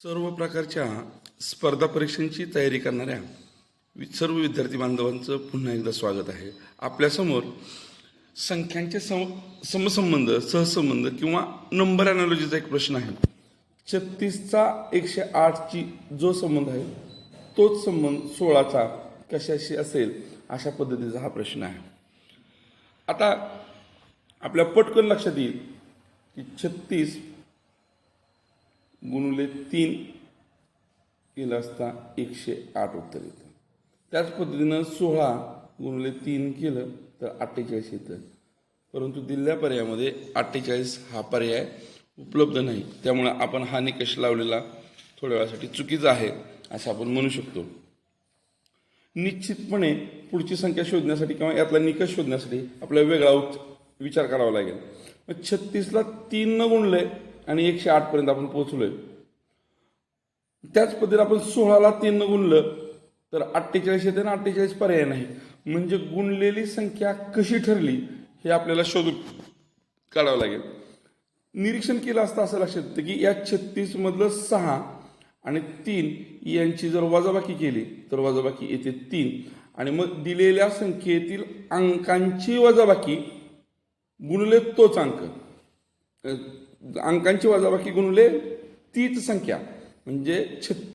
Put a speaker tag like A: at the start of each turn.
A: सर्व प्रकारच्या स्पर्धा परीक्षांची तयारी करणाऱ्या सर्व विद्यार्थी बांधवांचं पुन्हा एकदा स्वागत आहे. आपल्यासमोर संख्यांचे सम समसंबंध सहसंबंध किंवा नंबर ॲनॉलॉजीचा एक प्रश्न आहे. छत्तीसचा एकशे आठची जो संबंध आहे तोच संबंध सोळाचा कशाशी असेल अशा पद्धतीचा हा प्रश्न आहे. आता आपल्या पटकन लक्षात येईल की छत्तीस गुणुले तीन केलं असता एकशे आठ उत्तर येतं. त्याच पद्धतीनं सोळा गुणुले तीन केलं तर अठ्ठेचाळीस येतं. परंतु दिलेल्या पर्यायामध्ये अठ्ठेचाळीस हा पर्याय उपलब्ध नाही. त्यामुळे आपण हा निकष लावलेला थोड्या वेळासाठी चुकीचा आहे असं आपण म्हणू शकतो. निश्चितपणे पुढची संख्या शोधण्यासाठी किंवा यातला निकष शोधण्यासाठी आपल्याला वेगळा विचार करावा लागेल. मग छत्तीसला तीन न गुणले आणि एकशे आठपर्यंत आपण पोहोचलोय. त्याच पद्धतीने आपण सोळाला तीन गुणलं तर अठ्ठेचाळीस येते ना अठ्ठेचाळीस पर्याय नाही. म्हणजे गुणलेली संख्या कशी ठरली हे आपल्याला शोधून काढावं लागेल. निरीक्षण केलं असतं असं लक्षात येतं की या छत्तीस मधलं सहा आणि तीन यांची जर वजाबाकी केली तर वजाबाकी येते तीन. आणि मग दिलेल्या संख्येतील अंकांची वजाबाकी गुणले तोच अंक. अंकांची वजाबाकी गुणले तीच संख्या. म्हणजे छत्तीस